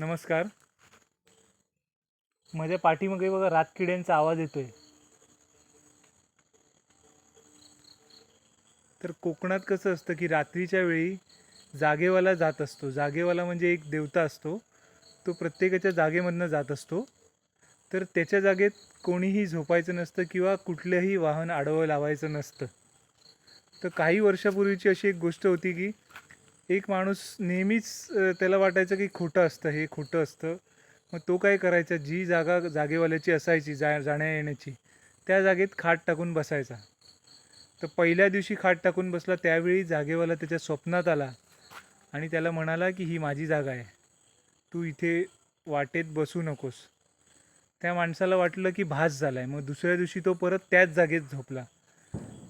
नमस्कार. माझ्या पाठीमागे बघा रातकिड्यांचा आवाज येतोय. तर कोकणात कसं असतं की रात्रीच्या वेळी जागेवाला जात असतो. जागेवाला म्हणजे एक देवता असतो. तो प्रत्येकाच्या जागेमधनं जात असतो. तर त्याच्या जागेत कोणीही झोपायचं नसतं किंवा कुठलंही वाहन आडवं लावायचं नसतं. तर काही वर्षापूर्वीची अशी एक गोष्ट होती की एक माणूस नेहमीच त्याला वाटायचं की खोटं असतं हे खोटं असतं. मग तो काय करायचा? जी जागा जागेवाल्याची असायची जा जाण्या येण्याची त्या जागेत खाट टाकून बसायचा. तर पहिल्या दिवशी खाट टाकून बसला त्यावेळी जागेवाला त्याच्या स्वप्नात आला आणि त्याला म्हणाला की ही माझी जागा आहे. तू इथे वाटेत बसू नकोस. त्या माणसाला वाटलं की भास झाला आहे मग दुसऱ्या दिवशी तो परत त्याच जागेत झोपला.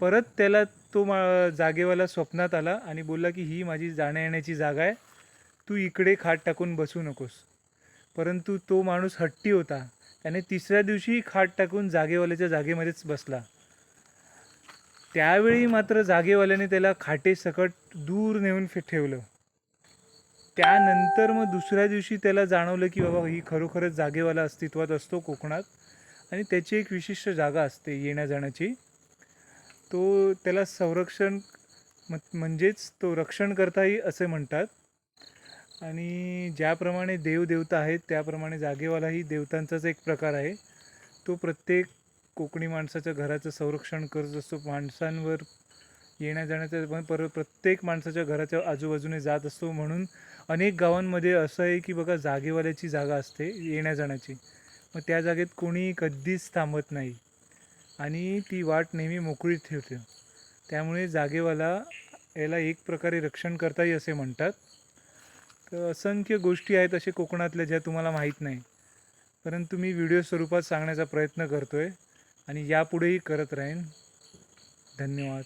परत त्याला तो मा जागेवाला स्वप्नात आला आणि बोलला की ही माझी जाण्या येण्याची जागा आहे. तू इकडे खाट टाकून बसू नकोस. परंतु तो माणूस हट्टी होता. त्याने तिसऱ्या दिवशी खाट टाकून जागेवाल्याच्या जागेमध्येच बसला. त्यावेळी मात्र जागेवाल्याने त्याला खाटेसकट दूर नेऊन फे ठेवलं. त्यानंतर मग दुसऱ्या दिवशी त्याला जाणवलं की बाबा ही खरोखरच जागेवाला अस्तित्वात असतो कोकणात आणि त्याची एक विशिष्ट जागा असते येण्या जाण्याची. तो त्याला संरक्षण म्हणजेच तो रक्षण करताही असे म्हणतात. आणि ज्याप्रमाणे देवदेवता आहेत त्याप्रमाणे जागेवालाही देवतांचाच एक प्रकार आहे. तो प्रत्येक कोकणी माणसाच्या घराचं संरक्षण करत असतो. माणसांवर येण्या जाण्याचा पण पर प्रत्येक माणसाच्या घराच्या आजूबाजूने जात असतो. म्हणून अनेक गावांमध्ये असं आहे की बघा जागेवाल्याची जागा असते येण्या जाण्याची. मग त्या जागेत कोणी कधीच थांबत नाही. आणि ती वाट नेहमी मोकळी ठेवते. त्यामुळे जागेवाला याला एक प्रकारे रक्षण करताही असे म्हणतात. तर असंख्य गोष्टी आहेत असे कोकणातल्या ज्या तुम्हाला माहीत नाही. परंतु मी व्हिडिओ स्वरूपात सांगण्याचा प्रयत्न करतो आहे आणि यापुढेही करत राहीन. धन्यवाद.